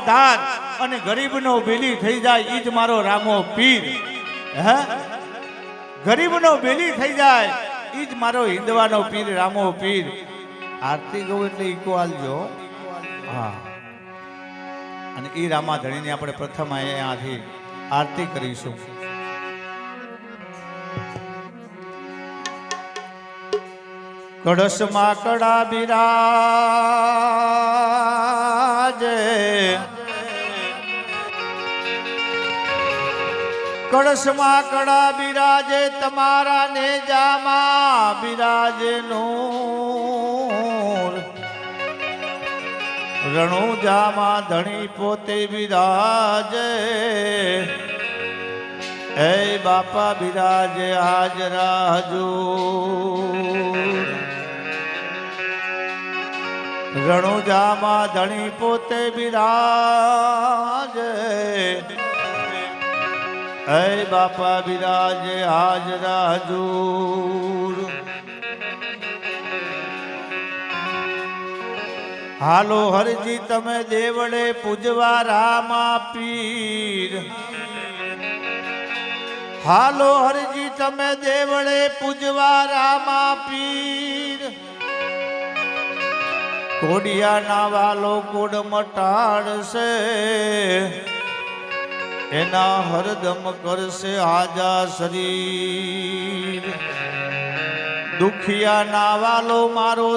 આધાર અને ગરીબનો બેલી થઈ જાય ઈ જ મારો રામો પીર. હે? ગરીબનો બેલી થઈ જાય ઈ જ મારો હિંદવાનો પીર, રામો પીર. આરતી ગૌ એટલે ઈકો આલજો. હા. અને ઈ રામાધણીની આપણે પ્રથમ અહીંયાથી આરતી કરીશું. કળશમાં કડા બિરાજે કળશમાં કળા બિરાજે, તમારા નેજામાં બિરાજે નૂર રણુજામાં ધણી પોતે બિરાજે. હે બાપા બિરાજે હાજરા રણુ રણુજામાં ધણી પોતે બિરાજે. હે બાપા બિરાજે હાજરા હજૂર હાલો હરજી તમે દેવડે પૂજવા રામા પીર હાલો હરજી તમે દેવળે પૂજવા રામા પીર કોડિયાના વાલો કોડ મટાડશે એના હરદમ કરશે આજા શરીર. દુખિયા વાલો મારો